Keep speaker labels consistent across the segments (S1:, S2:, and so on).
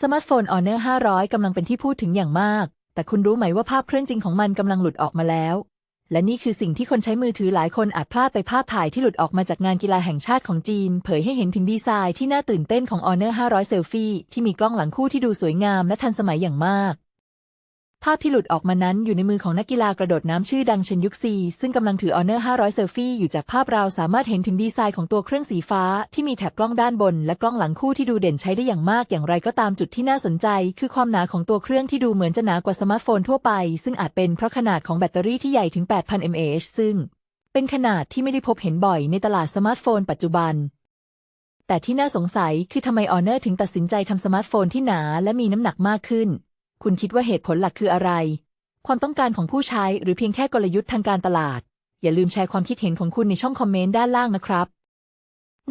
S1: สมาร์ทโฟน Honor 500 กำลังเป็นที่พูดถึงอย่างมาก แต่คุณรู้ไหมว่าภาพเครื่องจริงของมันกำลังหลุดออกมาแล้ว และนี่คือสิ่งที่คนใช้มือถือหลายคนอาจพลาดไปภาพถ่ายที่หลุดออกมาจากงานกีฬาแห่งชาติของจีน เผยให้เห็นถึงดีไซน์ที่น่าตื่นเต้นของ Honor 500เซลฟี่ที่มีกล้องหลังคู่ที่ดูสวยงามและทันสมัยอย่างมาก ภาพที่หลุดออกมานั้นอยู่ในมือของนักกีฬากระโดดน้ำชื่อดังเชนยุกซี ซึ่งกำลังถือ Honor 500 เซลฟี่อยู่จากภาพเราสามารถเห็นถึงดีไซน์ของตัวเครื่องสีฟ้าที่มีแถบกล้องด้านบน และกล้องหลังคู่ที่ดูเด่นใช้ได้อย่างมากอย่างไรก็ตามจุดที่น่าสนใจ คือความหนาของตัวเครื่องที่ดูเหมือนจะหนากว่าสมาร์ทโฟนทั่วไป ซึ่งอาจเป็นเพราะขนาดของแบตเตอรี่ที่ใหญ่ถึง 8,000 mAh ซึ่งเป็นขนาดที่ไม่ได้พบเห็นบ่อยในตลาดสมาร์ทโฟน ปัจจุบัน แต่ที่น่าสงสัยคือทำไม Honor ถึงตัดสินใจทำสมาร์ทโฟนที่หนาและมีน้ำหนักมากขึ้น คุณคิดว่าเหตุผลหลักคืออะไร ความต้องการของผู้ใช้หรือเพียงแค่กลยุทธ์ทางการตลาด อย่าลืมแชร์ความคิดเห็นของคุณในช่องคอมเมนต์ด้านล่างนะครับ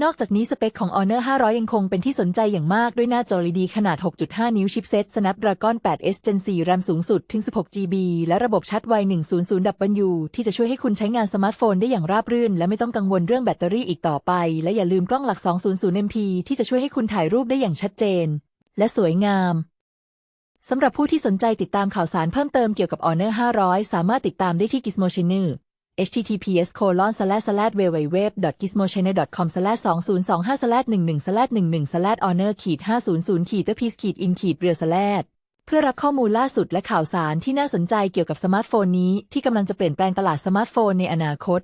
S1: นอกจากนี้สเปคของ Honor 500 ยังคงเป็นที่สนใจอย่างมากด้วยหน้าจอ LED ขนาด 6.5 นิ้วชิปเซ็ต Snapdragon 8S Gen 4 RAM สูงสุดถึง 16 GB และระบบชาร์จไว 100W ที่จะช่วยให้คุณใช้งานสมาร์ทโฟนได้อย่างราบรื่น และไม่ต้องกังวลเรื่องแบตเตอรี่อีกต่อไป และอย่าลืมกล้องหลัก 200 MP ที่จะช่วยให้คุณถ่ายรูปได้อย่างชัดเจน และสวยงาม สำหรับผู้ที่สนใจติดตามข่าวสารเพิ่มเติมเกี่ยวกับ Honor 500 สามารถติดตามได้ที่ Gizmo Channel https colon slash slash www gizmo channel com slash 2025 slash 11 slash 11 slash honor ขีด500ขีด the piece ขีด in ขีด real slash เพื่อรับข้อมูลล่าสุดและข่าวสารที่น่าสนใจเกี่ยวกับสมาร์ทโฟนนี้ที่กำลังจะเปลี่ยนแปลงตลาดสมาร์ทโฟนในอนาคต